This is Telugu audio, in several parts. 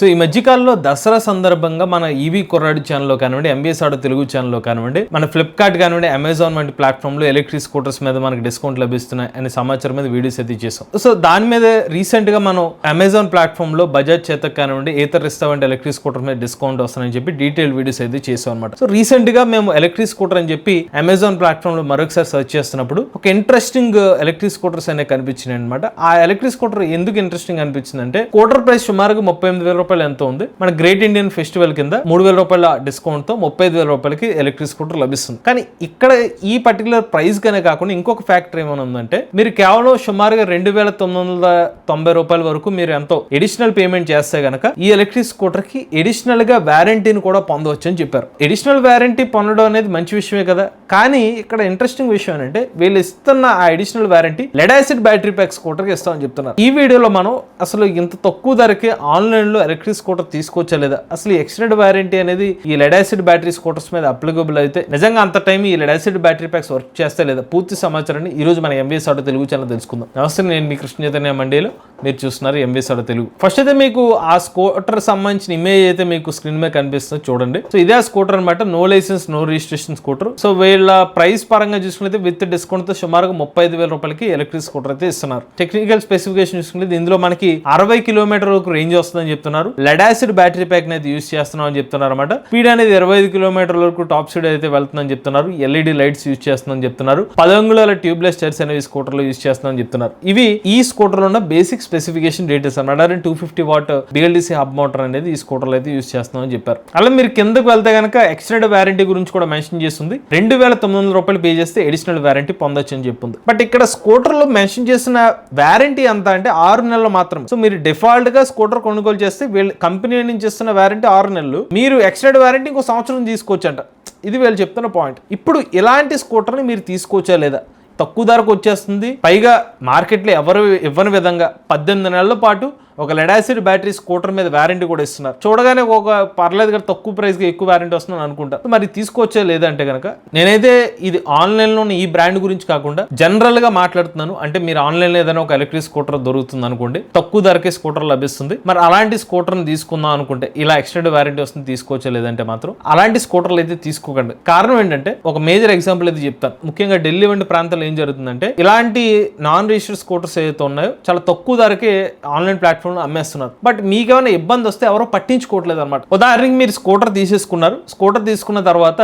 సో ఈ మధ్యకాలంలో దసరా సందర్భంగా మన ఈవీ కుర్రాడి ఛానల్లో కానివ్వండి ఎంబీఎస్ ఆడో తెలుగు ఛానల్లో కానివ్వండి మన ఫ్లిప్కార్ట్ కానివ్వండి అమెజాన్ వంటి ప్లాట్ఫామ్లో ఎలక్ట్రిక్ స్కూటర్స్ మీద మనకి డిస్కౌంట్ లభిస్తున్నాయి అనే సమాచారం మీద వీడియోస్ అయితే చేసాం సో దాని మీద రీసెంట్గా మనం అమెజాన్ ప్లాట్ఫామ్లో బజాజ్ చేత కానివ్వండి ఏతర్ ఇస్తా వంటి ఎలక్ట్రిక్ స్కూటర్ మీద డిస్కౌంట్ వస్తుందని చెప్పి డీటెయిల్ వీడియోస్ అయితే చేసాం అనమాట సో రీసెంట్గా మేము ఎలక్ట్రిక్ స్కూటర్ అని చెప్పి అమెజాన్ ప్లాట్ఫామ్లో మరొకసారి సెర్చ్ చేస్తున్నప్పుడు ఒక ఇంట్రెస్టింగ్ ఎలక్ట్రిక్ స్కూటర్స్ అనేవి కనిపించినాయి అనమాట ఆ ఎలక్ట్రిక్ స్కూటర్ ఎందుకు ఇంట్రెస్టింగ్ అనిపించింది అంటే స్కూటర్ ప్రైస్ సుమారుగా ముప్పై ఎనిమిది వేల రూపాయలు ఎంత ఉంది? మన గ్రేట్ ఇండియన్ ఫెస్టివల్ కింద మూడు వేల రూపాయల డిస్కౌంట్తో ముప్పై ఐదు వేల రూపాయలకి ఎలక్ట్రిక్ స్కూటర్ లభిస్తుంది. కానీ ఇక్కడ ఈ పర్టికులర్ ప్రైస్ గానే కాకుండా ఇంకొక ఫ్యాక్టర్ ఏమైనా ఉందంటే మీరు కేవలం సుమారుగా రెండు వేల తొమ్మిది వందల తొంభై రూపాయల వరకు మీరు ఎంతో ఎడిషనల్ పేమెంట్ చేస్తే గనక ఈ ఎలక్ట్రిక్ స్కూటర్కి ఎడిషనల్గా వారంటీని కూడా పొందవచ్చు అని చెప్పారు. ఎడిషనల్ వారంటీ పొందడం అనేది మంచి విషయమే కదా? కానీ ఇక్కడ ఇంట్రెస్టింగ్ విషయం ఏంటంటే వీళ్ళు ఇస్తున్న ఆ additional warranty lead acid battery pack స్కూటర్కి ఇస్తామని చెప్తున్నారు. ఈ వీడియోలో మనం అసలు ఇంత తక్కువ ధరకి ఆన్లైన్లో ఎలక్ట్రిక్ స్కూటర్ తీసుకోవచ్చా లేదా? అసలు ఎక్స్టెండ్ వారంటీ అనేది ఈ లెడ్ యాసిడ్ బ్యాటరీ స్కూటర్స్ మీద అప్లికబుల్ అయితే నిజంగా అంత టైం ఈ lead acid battery packs work చేస్తా లేదా? పూర్తి సమాచారాన్ని ఈ రోజు మన ఎంబీఎస్ ఆటో తెలుగు ఛానల్ తెలుసుకుందాం. నమస్తే నేను మీ కృష్ణ చైతన్య మండీలో. మీరు చూస్తున్నారు ఎంబీఎస్ సడ తెలుగు. ఫస్ట్ అయితే మీకు ఆ స్కూటర్ సంబంధించిన ఇమేజ్ అయితే మీకు స్క్రీన్ మీద కనిపిస్తుంది చూడండి. సో ఇదే స్కూటర్ అనమాట no license no registration scooter so వీళ్ళ ప్రైస్ పరంగా చూసుకుంటే విత్ డిస్కౌంట్తో సుమారుగా ముప్పై ఐదు వేల రూపాయలకి ఎలక్ట్రిక్ స్కూటర్ అయితే ఇస్తున్నారు. టెక్నికల్ స్పెసిఫికేషన్ చూసుకుంటే ఇందులో మనకి అరవై కిలోమీటర్ వరకు రేంజ్ వస్తుందని చెప్తున్నారు. లెడాసిడ్ బ్యాటరీ ప్యాక్ అనేది యూస్ చేస్తున్నాం అని చెప్తున్నారు అనమాట స్పీడ్ అనేది ఇరవై ఐదు కిలోమీటర్ల వరకు టాప్ స్పీడ్ అయితే వెళ్తుందని చెప్తున్నారు. ఎల్ఈడి లైట్స్ యూస్ చేస్తుందని చెప్తున్నారు. పదంగుళాల ట్యూబ్లెస్ టైర్స్ అనేవి స్కూటర్లో యూస్ చేస్తుందని చెప్తున్నారు. ఇవి ఈ స్కూటర్లో ఉన్న బేసిక్ స్పెసిఫికేషన్ డీటెయిల్స్ అనమాట two fifty watt BLDC hub motor అనేది ఈ స్కూటర్లో అయితే యూస్ చేస్తామని చెప్పారు. అలా మీరు కిందకు వెళ్తే కనుక ఎక్స్టెండ్ వారంటీ గురించి కూడా మెన్షన్ చేస్తుంది. రెండు వేల తొమ్మిది వందల రూపాయలు పే చేస్తే ఎడిషనల్ వారంటీ పొందొచ్చు అని చెప్పింది. బట్ ఇక్కడ స్కూటర్లో మెన్షన్ చేసిన వారంటీ ఎంత అంటే ఆరు నెలలు మాత్రం సో మీరు డిఫాల్ట్గా స్కూటర్ కొనుగోలు చేస్తే వీళ్ళు కంపెనీ నుంచి ఇస్తున్న వారంటీ ఆరు నెలలు. మీరు ఎక్స్టెండ్ వారంటీ ఇంకో సంవత్సరం తీసుకోవచ్చు అంట ఇది వీళ్ళు చెప్తున్న పాయింట్ ఇప్పుడు ఇలాంటి స్కూటర్ని మీరు తీసుకోవచ్చా లేదా? తక్కువ ధరకు వచ్చేస్తుంది. పైగా మార్కెట్లో ఎవరు ఇవ్వని విధంగా పద్దెనిమిది నెలల పాటు ఒక లెడాసిడ్ బ్యాటరీ స్కూటర్ మీద వ్యారంటీ కూడా ఇస్తున్నారు. చూడగానే ఒక పర్లేదు కదా తక్కువ ప్రైస్కి ఎక్కువ వ్యారంటీ వస్తుందని అనుకుంటా. మరి తీసుకొచ్చే లేదంటే కనుక నేనైతే ఇది ఆన్లైన్లో ఈ బ్రాండ్ గురించి కాకుండా జనరల్గా మాట్లాడుతున్నాను. అంటే మీరు ఆన్లైన్లో ఏదైనా ఒక ఎలక్ట్రిక్ స్కూటర్ దొరుకుతుంది అనుకోండి తక్కువ ధరకే స్కూటర్ లభిస్తుంది. మరి అలాంటి స్కూటర్ని తీసుకుందాం అనుకుంటే ఇలా ఎక్స్టెండ్ వ్యారంటీ వస్తుంది తీసుకోవచ్చా లేదంటే మాత్రం అలాంటి స్కూటర్లు అయితే తీసుకోకండి. కారణం ఏంటంటే ఒక మేజర్ ఎగ్జాంపుల్ అయితే చెప్తాను. ముఖ్యంగా ఢిల్లీ వంటి ప్రాంతాల్లో ఏం జరుగుతుందంటే ఇలాంటి నాన్ రిజిస్టర్డ్ స్కూటర్స్ ఏదైతే ఉన్నాయో చాలా తక్కువ ధరకే ఆన్లైన్ ప్లాట్ఫామ్ లో అమ్మేస్తున్నారు. బట్ మీకు ఏమైనా ఇబ్బంది వస్తే ఎవరో పట్టించుకోవట్లేదు అనమాట ఉదాహరణకి మీరు స్కూటర్ తీసేసుకున్నారు. స్కూటర్ తీసుకున్న తర్వాత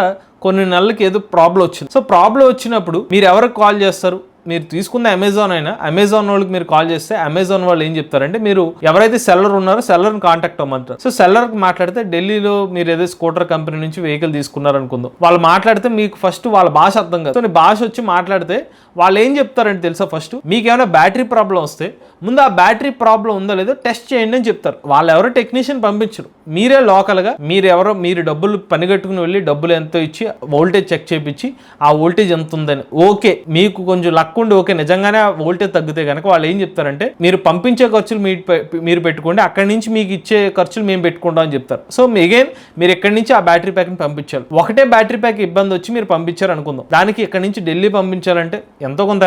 కొన్ని నెలలకి ఏదో ప్రాబ్లం వచ్చింది. సో ప్రాబ్లం వచ్చినప్పుడు మీరు ఎవరికి కాల్ చేస్తారు? మీరు తీసుకున్న అమెజాన్ అయినా అమెజాన్ వాళ్ళకి మీరు కాల్ చేస్తే అమెజాన్ వాళ్ళు ఏం చెప్తారంటే మీరు ఎవరైతే సెల్లర్ ఉన్నారో సెల్లర్ని కాంటాక్ట్ అవ్వమంటారు. సో సెల్లర్కి మాట్లాడితే ఢిల్లీలో మీరు ఏదో స్కూటర్ కంపెనీ నుంచి వెహికల్ తీసుకున్నారు అనుకుందాం వాళ్ళు మాట్లాడితే మీకు ఫస్ట్ వాళ్ళ భాష అర్థం కాదు. సో భాష వచ్చి మాట్లాడితే వాళ్ళు ఏం చెప్తారంటే తెలుసా ఫస్ట్ మీకు ఏమైనా బ్యాటరీ ప్రాబ్లం వస్తే ముందు ఆ బ్యాటరీ ప్రాబ్లం ఉందో లేదో టెస్ట్ చేయండి అని చెప్తారు. వాళ్ళు ఎవరో టెక్నీషియన్ పంపించరు. మీరే లోకల్గా మీరు ఎవరో మీరు డబ్బులు పనిగట్టుకుని వెళ్ళి డబ్బులు ఎంతో ఇచ్చి వోల్టేజ్ చెక్ చేయించి ఆ వోల్టేజ్ ఎంత ఉందని. ఓకే మీకు కొంచెం లక్ ఉండి ఓకే నిజంగానే ఆ వోల్టేజ్ తగ్గితే కనుక వాళ్ళు ఏం చెప్తారంటే మీరు పంపించే ఖర్చులు మీ మీరు పెట్టుకోండి అక్కడి నుంచి మీకు ఇచ్చే ఖర్చులు మేము పెట్టుకుంటాం అని చెప్తారు. సో అగైన్ మీరు ఎక్కడి నుంచి ఆ బ్యాటరీ ప్యాక్ని పంపించాలి ఒకటే బ్యాటరీ ప్యాక్ ఇబ్బంది వచ్చి మీరు పంపించారు అనుకుందాం. దానికి ఇక్కడ నుంచి ఢిల్లీ పంపించాలంటే ఎంతో కొంత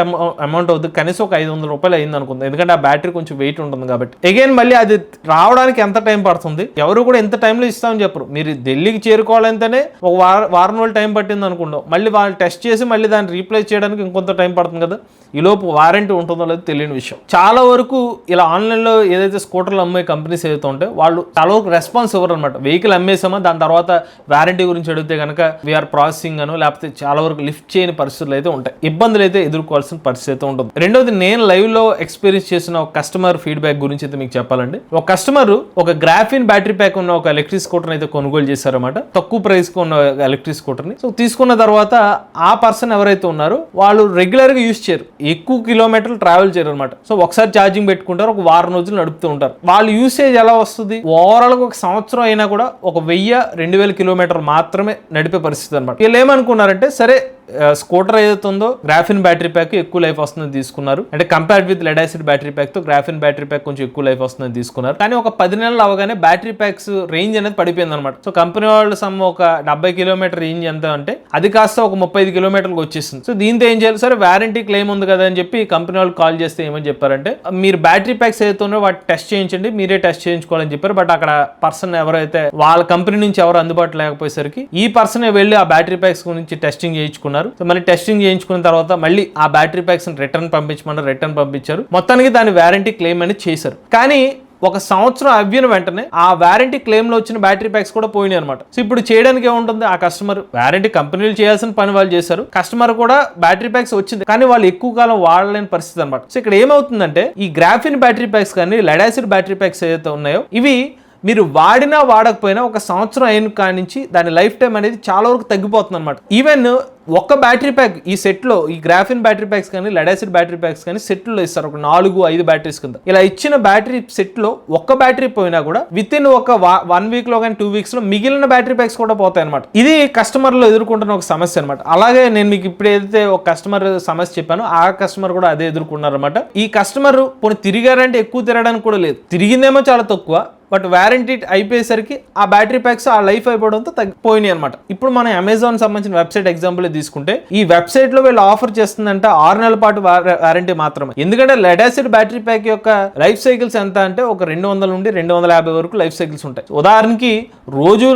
అమౌంట్ అవుతుంది కనీసం ఒక ఐదు వందల రూపాయలు అయింది అనుకుందాం. ఎందుకంటే ఆ బ్యాటరీ కొంచెం వెయిట్ ఉంటుంది కాబట్టి. అగైన్ మళ్ళీ అది రావడానికి ఎంత టైం పడుతుంది? ఎవరు కూడా ఎంత టైంలో ఇస్తామని చెప్పరు. మీరు ఢిల్లీకి చేరుకోవాలంటేనే ఒక వారం వారం రోజులు టైం పట్టింది అనుకుందాం. మళ్ళీ వాళ్ళు టెస్ట్ చేసి మళ్ళీ దాన్ని రీప్లేస్ చేయడానికి ఇంకొంత టైం పడుతుంది కదా. ఈ లోపు వారంటీ ఉంటుందో లేదో తెలియని విషయం. చాలా వరకు ఇలా ఆన్లైన్లో ఏదైతే స్కూటర్లు అమ్మే కంపెనీస్ ఏదైతే ఉంటాయో వాళ్ళు చాలా వరకు రెస్పాన్స్ ఇవ్వరు అనమాట వెహికల్ అమ్మేసామా? దాని తర్వాత వారంటీ గురించి అడిగితే కనుక వీఆర్ ప్రాసెసింగ్ అను లేకపోతే చాలా వరకు లిఫ్ట్ చేయని పరిస్థితులు అయితే ఉంటాయి. ఇబ్బందులు అయితే ఎదుర్కోవాల్సిన పరిస్థితి అయితే ఉంటుంది. రెండోది నేను లైవ్లో ఎక్స్పీరియన్స్ చేసిన ఒక కస్టమర్ ఫీడ్బ్యాక్ గురించి అయితే మీకు చెప్పాలండి. ఒక కస్టమర్ ఒక గ్రాఫిన్ బ్యాటరీ ప్యాక్ ఉన్న ఒక ఎలక్ట్రిక్ స్కూటర్ అయితే కొనుగోలు చేశారన్నమాట. తక్కువ ప్రైస్కి ఉన్న ఎలక్ట్రిక్ స్కూటర్ని సో తీసుకున్న తర్వాత ఆ పర్సన్ ఎవరైతే ఉన్నారో వాళ్ళు రెగ్యులర్గా యూస్ యూస్ చేయరు. ఎక్కువ కిలోమీటర్లు ట్రావెల్ చేయరు అనమాట సో ఒకసారి ఛార్జింగ్ పెట్టుకుంటారు ఒక వారం రోజులు నడుపుతూ ఉంటారు. వాళ్ళు యూసేజ్ ఎలా వస్తుంది? ఓవరాల్గా ఒక సంవత్సరం అయినా కూడా ఒక వెయ్యి రెండు వేల కిలోమీటర్ మాత్రమే నడిపే పరిస్థితి అనమాట వీళ్ళు ఏమనుకున్నారంటే సరే స్కూటర్ ఏదైతే ఉందో గ్రాఫిన్ బ్యాటరీ ప్యాక్ ఎక్కువ లైఫ్ వస్తుందని తీసుకున్నారు. అంటే compared with lead acid battery ప్యాక్తో graphene battery pack కొంచెం ఎక్కువ లైఫ్ వస్తుందని తీసుకున్నారు. కానీ ఒక పది నెలలు అవగానే బ్యాటరీ ప్యాక్స్ రేంజ్ అనేది పడిపోయింది అనమాట సో కంపెనీ వాళ్ళు సమ్ ఒక డెబ్బై కిలోమీటర్ రేంజ్ ఎంత అంటే అది కాస్త ఒక ముప్పై ఐదు కిలోమీటర్లకు వచ్చేసింది. సో దీంతో ఏం చేయాలి? సరే వారంటీ క్లెయిమ్ ఉంది కదా అని చెప్పి కంపెనీ వాళ్ళు కాల్ చేస్తే ఏమని చెప్పారంటే మీరు బ్యాటరీ ప్యాక్స్ ఏదైతే వాటి టెస్ట్ చేయించండి మీరే టెస్ట్ చేయించుకోవాలని చెప్పారు. బట్ అక్కడ పర్సన్ ఎవరైతే వాళ్ళ కంపెనీ నుంచి ఎవరు అందుబాటులో లేకపోయేసరికి ఈ పర్సన్ వెళ్ళి ఆ బ్యాటరీ ప్యాక్స్ గురించి టెస్టింగ్ చేయించుకున్నారు. సో మళ్ళీ టెస్టింగ్ చేయించుకున్న తర్వాత మళ్ళీ ఆ బ్యాటరీ ప్యాక్స్ రిటర్న్ పంపించమన్నారు రిటర్న్ పంపించారు. మొత్తానికి దాని వారంటీ క్లెయిమ్ అనేది చేశారు. కానీ ఒక సంవత్సరం అవ్విన వెంటనే ఆ వారంటీ క్లెయిమ్లో వచ్చిన బ్యాటరీ ప్యాక్స్ కూడా పోయినాయి అనమాట సో ఇప్పుడు చేయడానికి ఏముంటుంది? ఆ కస్టమర్ వారంటీ కంపెనీలు చేయాల్సిన పని వాళ్ళు చేశారు. కస్టమర్ కూడా బ్యాటరీ ప్యాక్స్ వచ్చింది. కానీ వాళ్ళు ఎక్కువ కాలం వాడలేని పరిస్థితి అనమాట సో ఇక్కడ ఏమవుతుందంటే ఈ గ్రాఫిన్ బ్యాటరీ ప్యాక్స్ కానీ లెడాసిడ్ బ్యాటరీ ప్యాక్స్ ఏదైతే ఉన్నాయో ఇవి మీరు వాడినా వాడకపోయినా ఒక సంవత్సరం అయిన కాడి నుంచి దాని లైఫ్ టైం అనేది చాలా వరకు తగ్గిపోతుంది అనమాట ఈవెన్ ఒక్క బ్యాటరీ ప్యాక్ ఈ సెట్లో ఈ గ్రాఫిన్ బ్యాటరీ ప్యాక్స్ కానీ లెడాసిడ్ బ్యాటరీ ప్యాక్స్ కానీ సెట్లో ఇస్తారు. ఒక నాలుగు ఐదు బ్యాటరీస్ కింద. ఇలా ఇచ్చిన బ్యాటరీ సెట్లో ఒక్క బ్యాటరీ పోయినా కూడా విత్ ఇన్ ఒక వన్ వీక్లో కానీ టూ వీక్స్లో మిగిలిన బ్యాటరీ ప్యాక్స్ కూడా పోతాయి అనమాట ఇది కస్టమర్లు ఎదుర్కొంటున్న ఒక సమస్య అనమాట అలాగే నేను మీకు ఇప్పుడు ఏదైతే ఒక కస్టమర్ సమస్య చెప్పానో ఆ కస్టమర్ కూడా అదే ఎదుర్కొన్నారనమాట ఈ కస్టమర్ పోనీ తిరిగారంటే ఎక్కువ తిరగడానికి కూడా లేదు. తిరిగిందేమో చాలా తక్కువ. బట్ వారంటీ అయిపోయేసరికి ఆ బ్యాటరీ ప్యాక్స్ ఆ లైఫ్ అయిపోవడంతో తగ్గిపోయినాయి అనమాట ఇప్పుడు మనం అమెజాన్ సంబంధించిన వెబ్సైట్ ఎగ్జాంపుల్ తీసుకుంటే ఈ వెబ్సైట్లో వీళ్ళు ఆఫర్ చేస్తుందంటే ఆరు నెలల పాటు వారంటీ మాత్రమే. ఎందుకంటే లెడాసిడ్ బ్యాటరీ ప్యాక్ యొక్క లైఫ్ సైకిల్స్ ఎంత అంటే ఒక రెండు వందల నుండి రెండు వందల యాభై వరకు లైఫ్ సైకిల్స్ ఉంటాయి. ఉదాహరణకి రోజు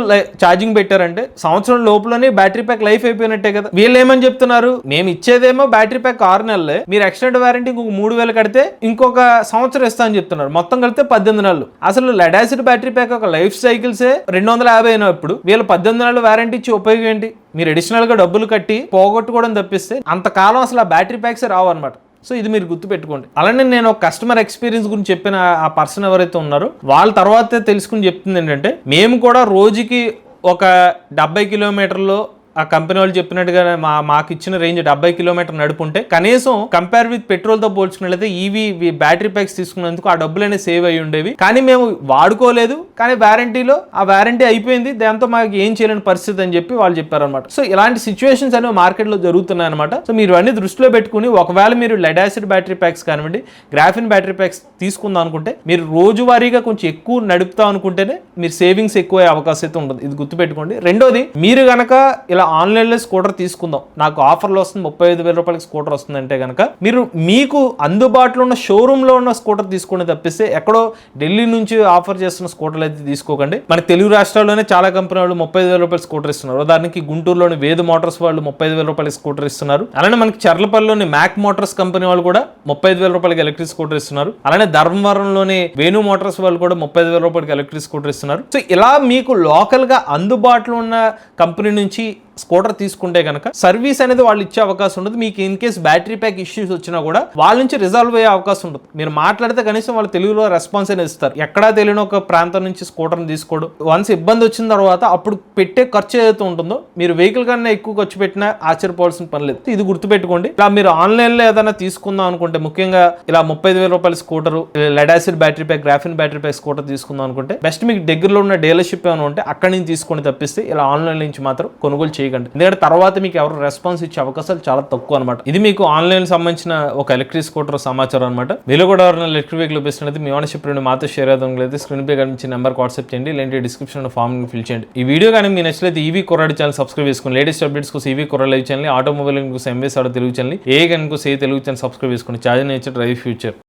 ఛార్జింగ్ పెట్టారంటే సంవత్సరం లోపలనే బ్యాటరీ ప్యాక్ లైఫ్ అయిపోయినట్టే కదా. వీళ్ళు ఏమని చెప్తున్నారు? మేము ఇచ్చేదేమో బ్యాటరీ ప్యాక్ ఆరు నెలలే. మీరు ఎక్స్టెండ్ వారంటీ ఇంకొక మూడు వేలు కడితే ఇంకొక సంవత్సరం ఇస్తా అని చెప్తున్నారు. మొత్తం కలిపితే పద్దెనిమిది నెలలు. అసలు లెడాసిడ్ బ్యాటరీ ప్యాక్ ఒక లైఫ్ సైకిల్సే రెండు వందల యాభై అయినప్పుడు వీళ్ళు పద్దెనిమిది నెలలు వారంటీ ఇచ్చి ఉపయోగం ఏంటి? మీరు అడిషనల్గా డబ్బులు కట్టి పోగొట్టుకోవడం తప్పిస్తే అంతకాలం అసలు ఆ బ్యాటరీ ప్యాక్స్ రావు అనమాట సో ఇది మీరు గుర్తుపెట్టుకోండి. అలానే నేను ఒక కస్టమర్ ఎక్స్పీరియన్స్ గురించి చెప్పిన ఆ పర్సన్ ఎవరైతే ఉన్నారో వాళ్ళ తర్వాత తెలుసుకుని చెప్తుంది ఏంటంటే మేము కూడా రోజుకి ఒక డెబ్బై కిలోమీటర్లు ఆ కంపెనీ వాళ్ళు చెప్పినట్టుగా మా మాకు ఇచ్చిన రేంజ్ డెబ్బై కిలోమీటర్ నడుపుంటే కనీసం కంపేర్ విత్ పెట్రోల్తో పోల్చుకున్నట్లయితే ఈవీ బ్యాటరీ ప్యాక్స్ తీసుకున్నందుకు ఆ డబ్బులు అనేది సేవ్ అయ్యి ఉండేవి. కానీ మేము వాడుకోలేదు. కానీ వారంటీలో ఆ వారంటీ అయిపోయింది. దాంతో మాకు ఏం చేయలేని పరిస్థితి అని చెప్పి వాళ్ళు చెప్పారనమాట సో ఇలాంటి సిచ్యువేషన్స్ అనేవి మార్కెట్లో జరుగుతున్నాయి అనమాట సో మీరు అన్ని దృష్టిలో పెట్టుకుని ఒకవేళ మీరు లెడ్ యాసిడ్ బ్యాటరీ ప్యాక్స్ కానివ్వండి గ్రాఫిన్ బ్యాటరీ ప్యాక్స్ తీసుకుందాం అనుకుంటే మీరు రోజువారీగా కొంచెం ఎక్కువ నడుపుతాం అనుకుంటేనే మీరు సేవింగ్స్ ఎక్కువ అయ్యే అవకాశం అయితే ఉంటుంది ఇది గుర్తుపెట్టుకోండి. రెండోది మీరు కనుక ఇలా ఆన్లైన్లో స్కూటర్ తీసుకుందాం. నాకు ఆఫర్లో వస్తుంది ముప్పై ఐదు వేల రూపాయలకి స్కూటర్ వస్తుంది అంటే కనుక మీరు మీకు అందుబాటులో ఉన్న షోరూంలో ఉన్న స్కూటర్ తీసుకుని తప్పిస్తే ఎక్కడో ఢిల్లీ నుంచి ఆఫర్ చేస్తున్న స్కూటర్లు అయితే తీసుకోకండి. మన తెలుగు రాష్ట్రాల్లోనే చాలా కంపెనీ వాళ్ళు ముప్పై ఐదు వేల రూపాయల స్కూటర్ ఇస్తున్నారు. ఉదాహరణకి గుంటూరులోని వేద మోటార్స్ వాళ్ళు ముప్పై ఐదు వేల రూపాయల స్కూటర్ ఇస్తున్నారు. అలానే మనకి చర్లపల్లిలోని మ్యాక్ మోటార్స్ కంపెనీ వాళ్ళు కూడా ముప్పై ఐదు వేల రూపాయలకి ఎలక్ట్రిక్ స్కూటర్ ఇస్తున్నారు. అలానే ధర్మవరంలోని వేణు మోటార్స్ వాళ్ళు కూడా ముప్పై ఐదు వేల రూపాయలకి ఎలక్ట్రిక్ స్కూటర్ ఇస్తున్నారు. సో ఇలా మీకు లోకల్గా అందుబాటులో ఉన్న కంపెనీ నుంచి స్కూటర్ తీసుకుంటే కనుక సర్వీస్ అనేది వాళ్ళు ఇచ్చే అవకాశం ఉండదు. మీకు in case battery pack issues వచ్చినా కూడా వాళ్ళ నుంచి రిజాల్వ్ అయ్యే అవకాశం ఉండదు. మీరు మాట్లాడితే కనీసం వాళ్ళు తెలుగులో రెస్పాన్స్ అనేది ఇస్తారు. ఎక్కడా తెలియని ఒక ప్రాంతం నుంచి స్కూటర్ని తీసుకోవడం వన్స్ ఇబ్బంది వచ్చిన తర్వాత అప్పుడు పెట్టే ఖర్చు ఏదైతే ఉంటుందో మీరు వెహికల్ కన్నా ఎక్కువ ఖర్చు పెట్టినా ఆశ్చర్యపోవాల్సిన పని లేదు. ఇది గుర్తుపెట్టుకోండి. ఇలా మీరు ఆన్లైన్లో ఏదైనా తీసుకుందాం అనుకుంటే ముఖ్యంగా ఇలా ముప్పై ఐదు వేల రూపాయల scooter lead acid battery pack graphene battery pack scooter తీసుకుందాం అనుకుంటే బెస్ట్ మీకు దగ్గరలో ఉన్న డీలర్షిప్ ఏమైనా ఉంటే అక్కడి నుంచి తీసుకొని తప్పిస్తే ఇలా ఆన్లైన్ నుంచి మాత్రం కొనుగోలు చేయకండి. ఎందుకంటే తర్వాత మీకు ఎవరు రెస్పాన్స్ ఇచ్చే అవకాశాలు చాలా తక్కువ అనమాట ఇది మీకు ఆన్లైన్ సంబంధించిన ఒక ఎలక్ట్రిక్ స్కూటర్ సమాచారం అనమాట మీరు కూడా ఎవరైనా ఎలక్ట్రిక్ వెహికల్ ఉపయోగిస్తున్నది మీ ఓనర్షిప్ నుండి మాతో షేర్ అవుతాం లేదు స్క్రీన్ పే కనిపించిన నెంబర్ వాట్సాప్ చేయండి. లేదంటే డిస్క్రిప్షన్ ఫామ్ ఫిల్ చేయండి. ఈ వీడియో కానీ మీ నచ్చినట్లయితే ఈవీ కొరాడి ఛానల్ సబ్స్క్రైబ్ చేసుకోండి లేటెస్ట్ అప్డేట్స్ కోసం EV Koradi live channel automobile కోసం ఎంఎస్ ఆడో తెలుగు ఛానల్ ఏ కనుక సే తెలుగు ఛానల్ సబ్స్క్రైబ్ చేసుకోండి ఛార్జ్ నేచర్ డ్రైవ్ ఫ్యూచర్